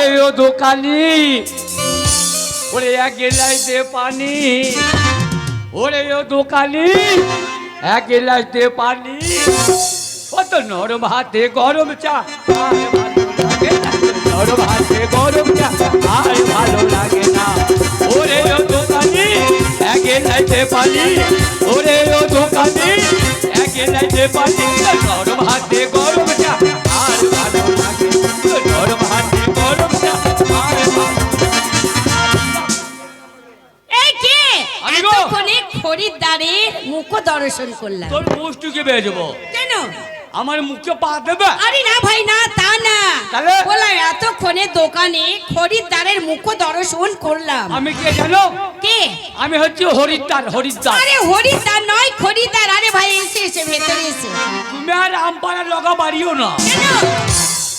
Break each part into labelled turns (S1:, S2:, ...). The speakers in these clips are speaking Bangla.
S1: ওরে ও দোকানি। ওরে এক গেলাই দে পানি। ওরে ও দোকানি, এক গেলাই দে পানি। ও তো নরম হাতে গরম চা। নরম হাতে গরম চা। আর ভালো লাগে না। ওরে ও দোকানি, এক গেলাই দে পানি। ওরে ও দোকানি, এক গেলাই দে পানি। নরম হাতে গরম
S2: মুখ দর্শন করলাম।
S1: তোর মুষ্টিকে বেজবো
S2: কেন?
S1: আমার মুখে পা দেবে?
S2: আরে না ভাই না তা না।
S1: তাহলে?
S2: বললাম এতক্ষণে দোকানে খরিদ্দারের মুখ দর্শন করলাম।
S1: আমি কে জানো?
S2: কে?
S1: আমি হচ্ছে হরিদ্বার হরিদ্বার।
S2: আরে হরিদ্বার নয় খরিদ্দার। আরে ভাই এসে এসে ভেতরে এসে।
S1: তুমি আর আমপাড়ার লগা বাড়িও না।
S2: কেন?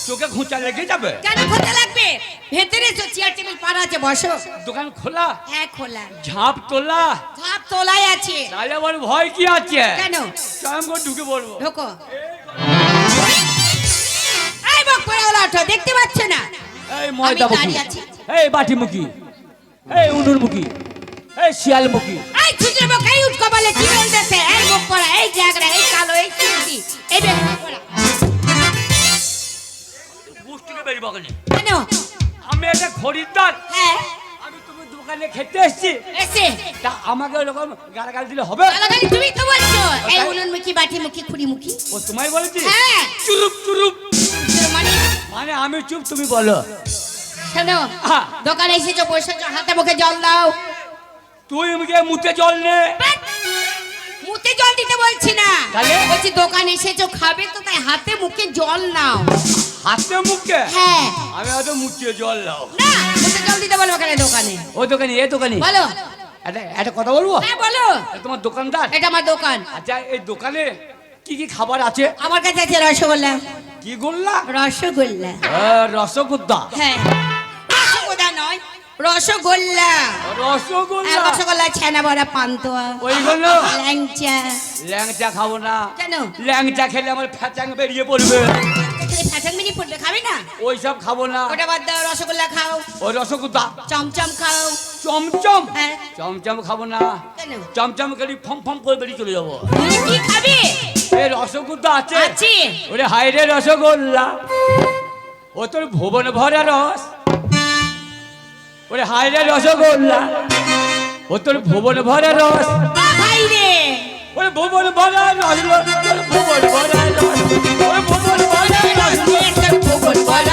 S1: চোখে খুঁচা লেগে যাবে?
S2: কেন খোঁজা লাগবে? ভেতরে এসো চেয়ার টেবিল পাড়া আছে বসো।
S1: দোকান খোলা?
S2: হ্যাঁ খোলা।
S1: ঝাঁপ তোলা?
S2: ধাপ তোলাই আছে।
S1: তাহলে আমার ভয় কি আছে?
S2: কেন?
S1: স্বয়ং করে ঢুকে পড়ব।
S2: ঢোকো। এই বক করে ওলা ওঠো দেখতে পাচ্ছ না?
S1: এই ময়দা মুখী এই বাটি মুখী এই উনুর মুখী এই শিয়াল মুখী
S2: এই ছুটে বক এই উঠকো বলে কি বলতেছে এই বক পড়া এই জাগরা এই কালো এই চিমটি এই বেগ পড়া।
S1: মুষ্টিকে বেরিয়ে বকেনি
S2: কেন?
S1: আমি একটা খরিদ্দার।
S2: হ্যাঁ।
S1: আমি তুমি দোকানে খেতে এসেছি।
S2: এসে
S1: তা আমাকে ওরকম গালাগাল দিলে হবে?
S2: গালাগালি তুমি তো বলছো। এই মুখী মুখী মুখী
S1: ও তোমায় বলেছি?
S2: হ্যাঁ।
S1: চুরুপ চুরুপ।
S2: মানে?
S1: মানে আমি চুপ তুমি বলো।
S2: শোনো। দোকানে এসেছ বসেছো হাতে মুখে জল দাও।
S1: তুই মুখে মুতে জল নে।
S2: বলছি দোকানে এসেছ খাবে তো তাই হাতে মুখে জল নাও।
S1: হাতে মুখে?
S2: হ্যাঁ।
S1: আমি হয়তো মুখিয়ে জল দাও
S2: না মুখে জল দিতে বলব কেন দোকানে।
S1: ও দোকানি এ দোকানি?
S2: বলো।
S1: একটা কথা বলব?
S2: হ্যাঁ বলো।
S1: তোমার দোকানদার?
S2: এটা আমার দোকান।
S1: আচ্ছা এই দোকানে কি কি খাবার আছে?
S2: আমার কাছে আছে রসগোল্লা।
S1: কি গোল্লা?
S2: রসগোল্লা।
S1: রসগোদ্দা
S2: হ্যাঁ। রসগোল্লা নয় রসগোল্লা।
S1: রসগোল্লা?
S2: রসগোল্লা ছানা বড়া পান্তোয়া।
S1: ওইগুলো
S2: ল্যাংচা।
S1: ল্যাংচা খাব না।
S2: কেন?
S1: ল্যাংচা খেলে আমার ফ্যাচাং বেরিয়ে পড়বে।
S2: ফ্যাশন পড়বে? খাবে না?
S1: ওই সব খাব না।
S2: ওটা বাদ দাও রসগোল্লা খাও।
S1: ওই রসগোদ্দা
S2: চমচম খাও।
S1: চমচম?
S2: হ্যাঁ।
S1: চমচম খাব না।
S2: কেন?
S1: চমচম খেলে ফম ফম করে বেরিয়ে চলে যাব।
S2: কি খাবে?
S1: রসগোদ্দা আছে।
S2: আছে।
S1: ওরে হাইরে রসগোল্লা। ও তোর ভুবন ভরা রস। ওরে হাইরে রসগোল্লা ও তোর ভুবন ভরা রস।
S2: হাইরে
S1: ওরে ভুবন ভরা রস তোর ভুবন ভরা রস ওরে ভুবন ভরা রস
S2: ভুবন বলা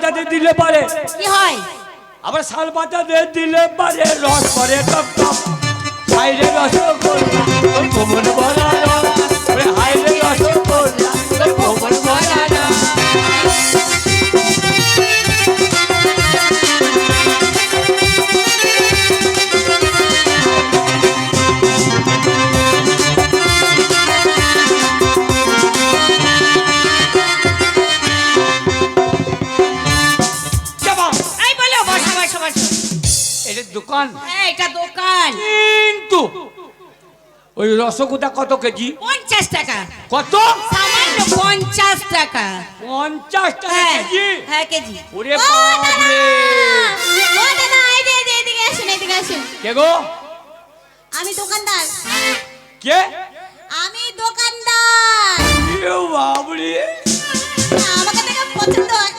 S1: পাতাতে দিলে পারে।
S2: কি হয়?
S1: আবার শাল পাতাতে দিলে পারে রস করে টপ টপ। হাইরে রসগোল্লা ভুবন বলা রস। হাইরে দোকান।
S2: হ্যাঁ এটা দোকান।
S1: কিন্তু ওই রসগোল্লা কত কেজি?
S2: পঞ্চাশ টাকা।
S1: কত?
S2: পঞ্চাশ টাকা।
S1: পঞ্চাশ টাকা
S2: হ্যাঁ
S1: কেজি?
S2: হ্যাঁ কেজি।
S1: ওরে কে গো?
S3: আমি দোকানদার।
S1: কে?
S3: আমি দোকানদার।
S1: বাবরে।
S3: আমাকে দেখে পছন্দ হয়।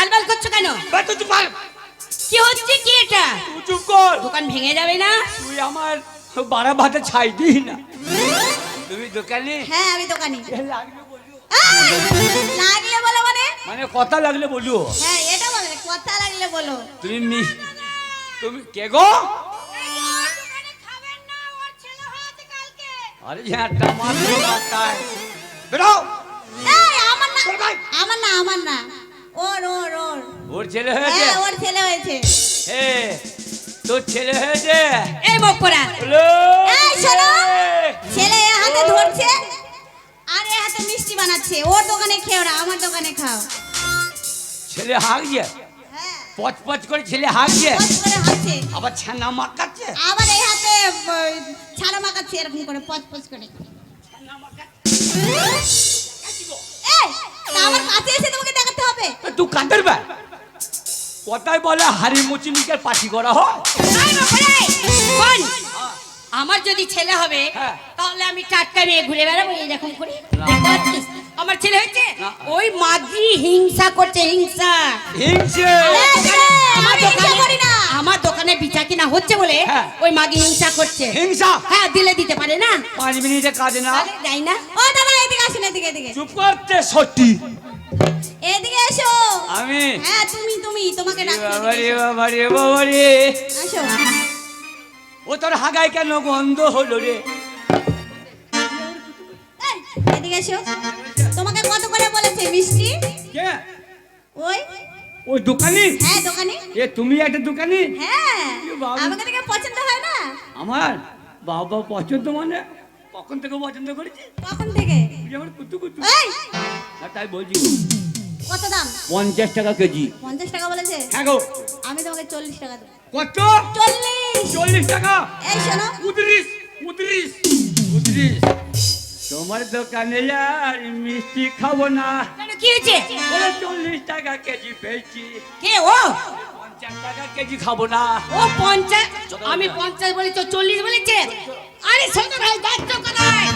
S2: আলবাল করছ কেন?
S1: তুই
S2: কি হচ্ছে কি এটা?
S1: তুই চুপ কর।
S2: দোকান ভেঙে যাবে না?
S1: তুই আমার বারা ভাতে ছাই দিই না। তুমি দোকানে?
S3: হ্যাঁ আমি দোকানি।
S1: লাগলে বলিও।
S3: লাগলে বলো মানে?
S1: মানে কথা লাগলে বলিও
S3: হ্যাঁ এটা বলে কথা লাগলে বলো।
S1: তুমি মি তুমি কে গো? আরে ঝাঁটা মারলো মাথায় বেরো।
S3: এই আমার না আমার না আমার না। ওর ওর ওর।
S1: ওর ছেলে হয়েছে?
S3: হ্যাঁ ওর ছেলে হয়েছে।
S1: এ তোর ছেলে হয়েছে?
S2: এই
S1: হলো
S3: এই, শোনো। ছেলে। এ হাতে ধরছে আর এ হাতে মিষ্টি বানাচ্ছে। ওর দোকানে খেও না আমার দোকানে খাও।
S1: ছেলে হাঁকছে?
S3: হ্যাঁ।
S1: পচ পচ করে ছেলে
S3: হাসছে
S1: আবার ছানা মাকাচ্ছে
S3: আবার এই হাতে ছানা মাখাচ্ছে এরকম করে পচ পচ করে। আমার কাছে এসে তোমাকে হবে?
S1: তুই কাঁদের বে? কথায় বলে হাড়ি মুচি মিকের পাটি করা হয়।
S2: শোন, আমার যদি ছেলে হবে
S1: হ্যাঁ।
S2: তাহলে আমি টাটকা নিয়ে ঘুরে বেড়াবো এরকম করে? আমার ছেলে হয়েছে? ওই মাগি হিংসা করছে হিংসা। আমার দোকানে
S3: করি
S2: আমার দোকানে বিচা কিনা হচ্ছে বলে
S1: হ্যাঁ।
S2: ওই মাগি হিংসা করছে।
S1: হিংসা?
S2: হ্যাঁ দিলে দিতে পারে না।
S1: পাঁচ মিনিটে কাজ না।
S2: দেয় না।
S3: ও দাদা এদিকে আসুন এদিকে এদিকে।
S1: চুপ করতে সত্যি।
S3: এদিকে এসো।
S1: আমি
S3: হ্যাঁ তুমি তুমি তোমাকে ডাকছি
S1: বাবারে
S3: এদিকে এসো।
S1: বাবারে বাবারে।
S3: আসো।
S1: ও তোর হাগায় কেন গন্ধ হলো রে?
S3: এদিকে এসো। তোমাকে কত করে বলেছে মিষ্টি?
S1: কে?
S3: ওই।
S1: ওই দোকানি?
S3: হ্যাঁ দোকানে।
S1: এ তুমি একটা দোকানি?
S3: হ্যাঁ।
S1: বাবা।
S3: আমাকে দেখে পছন্দ হয় না?
S1: আমার বাবা পছন্দ মানে? কখন থেকে পছন্দ করেছি
S3: কখন থেকে?
S1: তুই আমার কুতু কুতু।
S3: এই!
S1: তাই বলছি।
S3: কত দাম?
S1: পঞ্চাশ টাকা কেজি।
S3: পঞ্চাশ টাকা বলেছে?
S1: হ্যাঁ গো।
S3: আমি তোমাকে চল্লিশ টাকা দেবো।
S1: কত?
S3: চল্লিশ!
S1: চল্লিশ টাকা?
S3: এই শোনো।
S1: উদ্রিস উদ্রিস উদ্রিস তোমার দোকানে আর মিষ্টি খাব না।
S2: কেন কি হয়েছে?
S1: বলে চল্লিশ টাকা কেজি পেয়েছি।
S2: কে ও?
S1: পঞ্চাশ টাকা কেজি খাব না।
S2: ও পঞ্চাশ? আমি পঞ্চাশ বলেছি চল্লিশ বলেছে? আরে ছোট ভাই দেখছ কোথায়?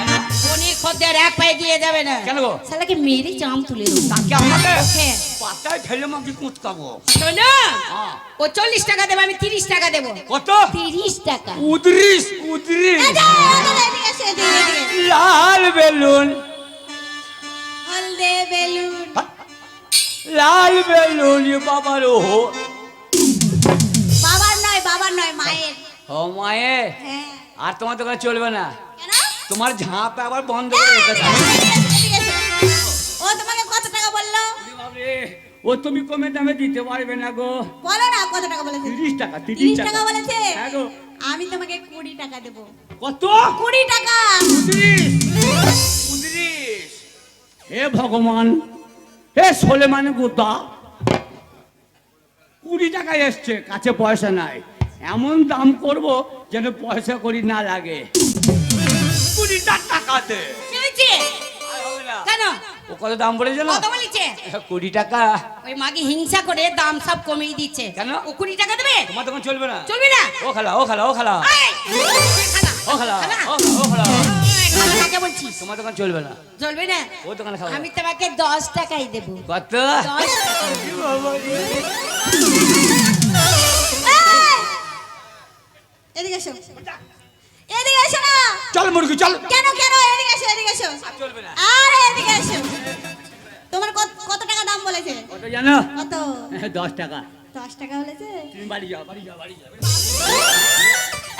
S2: অনেক এক পায়ে গিয়ে যাবে না।
S1: কেন গো?
S2: শালাকে মেরে চাম তুলে দেবো।
S1: তাকে আমাকে
S2: হ্যাঁ।
S1: পাতায় ফেলে মাকে কুচকাবো।
S2: শোনো
S1: হ্যাঁ।
S2: ও চল্লিশ টাকা দেবে আমি তিরিশ টাকা দেবো।
S1: কত?
S2: তিরিশ টাকা।
S1: উদ্রিস উদ্রিস। লাল বেলুন।
S3: হলদে বেলুন।
S1: লাল বেলুন বাবার ও
S3: বাবার নয় বাবার নয় মায়ের।
S1: ও মায়ে
S3: হ্যাঁ।
S1: আর তোমার দোকানে চলবে না? তোমার ঝাঁপ আবার বন্ধ করে রেখে দাও
S3: এদিকে এসো, এদিকে এসো। ও তোমাকে কত টাকা বলল?
S1: ও তুমি কমে দামে দিতে পারবে না গো।
S3: বলো না কত টাকা বলেছে?
S1: তিরিশ টাকা
S3: তিরিশ
S1: তিরিশ
S3: টাকা।
S1: টাকা
S3: বলেছে?
S1: হ্যাঁ গো।
S3: আমি তোমাকে কুড়ি টাকা দেবো।
S1: কত?
S3: কুড়ি টাকা।
S1: উদ্রিস উদ্রিস হে ভগবান হে সোলেমান গোদা কুড়ি টাকা এসছে কাছে পয়সা নাই। এমন দাম করব যেন পয়সা করি না লাগে। কুড়িটা টাকা দে।
S2: কি হয়েছে?
S1: আর হবে না।
S2: কেন?
S1: ও কত দাম বলেছে না
S2: কত বলেছে?
S1: কুড়ি টাকা।
S2: ওই মাগি হিংসা করে দাম সব কমিয়ে দিচ্ছে।
S1: কেন?
S2: ও কুড়ি টাকা দেবে?
S1: তোমার দোকান চলবে না?
S2: চলবে না?
S1: ও খালা ও খালা ও খালা। ও খালা
S2: খালা।
S1: ও খালা ও খালা।
S2: এই, খালা কাকে বলছিস?
S1: তোমার দোকান চলবে না।
S2: চলবে না?
S1: ও দোকানে খাব
S2: আমি তোমাকে দশ টাকাই দেবো।
S1: কত?
S3: এদিকে
S1: চল মুরগি চল।
S3: কেন কেন? এদিকে এসো এদিকে এসো।
S1: আর চলবে না।
S3: আরে এদিকে এসো। তোমার কত কত টাকা দাম বলেছে?
S1: কত জানো?
S3: কত?
S1: দশ টাকা।
S3: দশ টাকা বলেছে?
S1: তুমি বাড়ি যাও বাড়ি যাও বাড়ি যাও।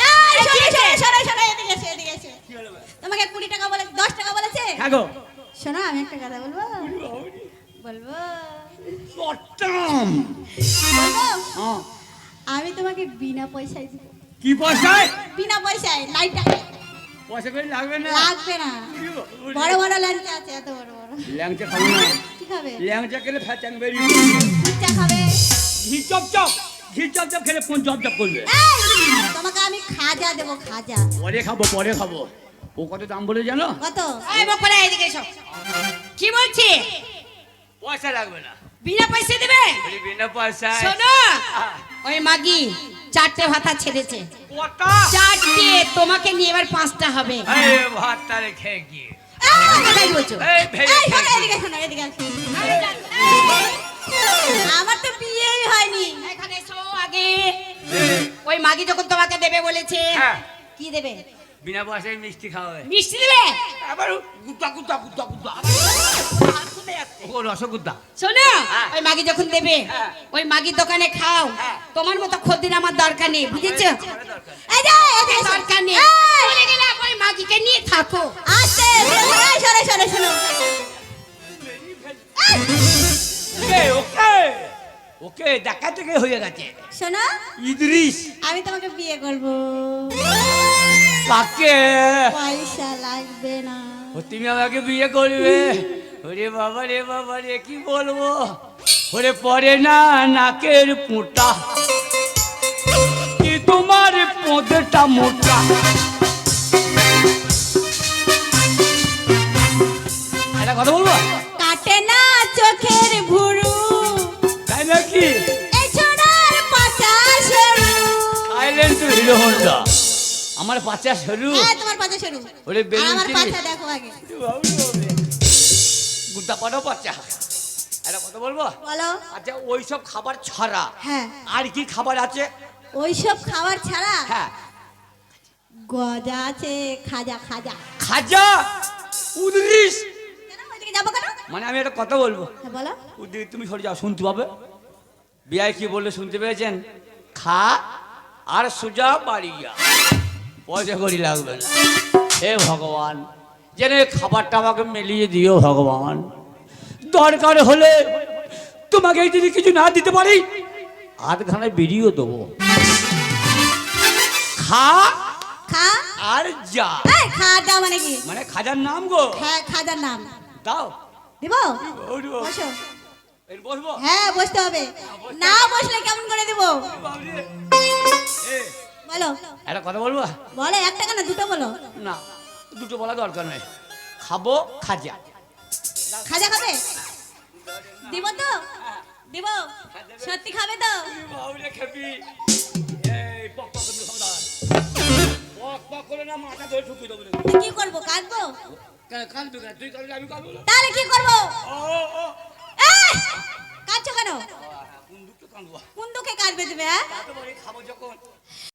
S3: এই, শোনো, শোনো, শোনো, শোনো, এদিকে এসো, এদিকে এসো। তোমাকে কুড়ি টাকা বলে দশ টাকা বলেছে?
S1: হ্যাঁ গো
S3: শোনো আমি একটা কথা বলব। বলব বলব।
S1: হ্যাঁ।
S3: আমি তোমাকে বিনা পয়সায় দিব।
S1: কি পয়সায়?
S3: বিনা পয়সায় লাইট টাকা
S1: পয়সা করে লাগবে না।
S3: লাগবে না। বড় বড় ল্যাংচা আছে এত বড় বড়।
S1: ল্যাংচা খাব না।
S3: কি খাবে?
S1: ল্যাংচা খেলে ফ্যাচাং বেরিয়ে
S3: চা খাবে।
S1: ঘি চপ চপ ঘি চপ চপ খেলে কোন চপ চপ করবে।
S3: তোমাকে আমি খাজা দেবো খাজা।
S1: পরে খাব পরে খাব। ও কত দাম বলে জানো?
S3: কত?
S2: এই বকরা এদিকে এসো। কি বলছি?
S1: পয়সা লাগবে না।
S2: বিনা পয়সা দেবে?
S1: বিনা পয়সা
S2: শোনো ওই মাগি চারটে ভাতা ছেড়েছে। চারটে তোমাকে নিয়ে এবার পাঁচটা হবে।
S1: এই ভাত তারে গিয়ে।
S3: আমার তো বিয়েই হয়নি।
S2: এখানে আগে। ওই মাগি যখন তোমাকে দেবে বলেছে
S1: হ্যাঁ।
S2: কি দেবে?
S1: বিনা পয়সায় মিষ্টি খাওয়াবে।
S2: মিষ্টি দেবে
S1: আবার গুতা গুতা গুতা গুতা ও রসগুদ্দা।
S2: শোনো
S1: হ্যাঁ।
S2: ওই মাগি যখন দেবে
S1: হ্যাঁ।
S2: ওই মাগির দোকানে খাও।
S1: হ্যাঁ।
S2: তোমার মতো খদ্দির আমার দরকার নেই বুঝেছ?
S3: এই যে এসো।
S2: দরকার নেই। চলে গেলাম ওই মাগিকে নিয়ে থাকো।
S3: আস্তে এই, শোনো শোনো
S1: ওকে ওকে? ওকে দেখা থেকে হয়ে গেছে।
S3: শোনো
S1: ইদ্রিস।
S3: আমি তোমাকে বিয়ে করব।
S1: কাকে
S3: পয়সা লাগবে না।
S1: ও তুমি আমাকে বিয়ে করবে? ওরে বাবা রে বাবা রে কি বলব? ওরে পরে না নাকের পোঁটা। কি তোমার পোঁদটা মোটা? একটা কথা বলব?
S3: কাটে না চোখের ভুরু।
S1: তাই নাকি?
S3: এই ছোড়ার পাচা সরু
S1: সাইলেন্ট হিরো হন্ডা আমার বাচ্চা সরু।
S3: হ্যাঁ তোমার পাচা সরু।
S1: ওরে বেলুন
S3: আমার। পাচা দেখো আগে।
S1: গুদ্দা পানো বাচ্চা একটা কথা বলব?
S3: বলো।
S1: আচ্ছা ওই সব খাবার ছাড়া
S3: হ্যাঁ।
S1: আর কি খাবার আছে?
S3: ওই সব খাবার ছাড়া
S1: হ্যাঁ।
S3: গজা আছে খাজা খাজা।
S1: খাজা? উদরিস মানে আমি একটা কথা বলব।
S3: হ্যাঁ বলো।
S1: উদরি তুমি সরে যাও শুনতে পাবে? বিয়ায় কি বললে শুনতে পেয়েছেন? খা আর সোজা বাড়ি যা। পয়সা করি লাগবে না। হে ভগবান যেন খাবারটা আমাকে মিলিয়ে দিও ভগবান। দরকার হলে তোমাকে যদি কিছু না দিতে পারি আধখানে বেরিয়েও দেবো। খা
S3: খা?
S1: আর যা।
S3: খাজা মানে কি?
S1: মানে খাজার নাম গো।
S3: হ্যাঁ খাজার নাম।
S1: দাও।
S3: দিব? বসো।
S1: বসবো?
S3: হ্যাঁ বসতে হবে। না বসলে কেমন করে দিব? বলো।
S1: একটা কথা বলব?
S3: বলো একটা কেন? দুটো বলো।
S1: না দুটো বলা দরকার নয়। খাব খাজা।
S3: খাজা খাবে? দিব তো? দিব। সত্যি খাবে তো? কি করব?
S1: কাঁদবি?
S3: তাহলে কি করব! কাটছো কেন?
S1: কোন কাঁদবো।
S3: তুমি হ্যাঁ?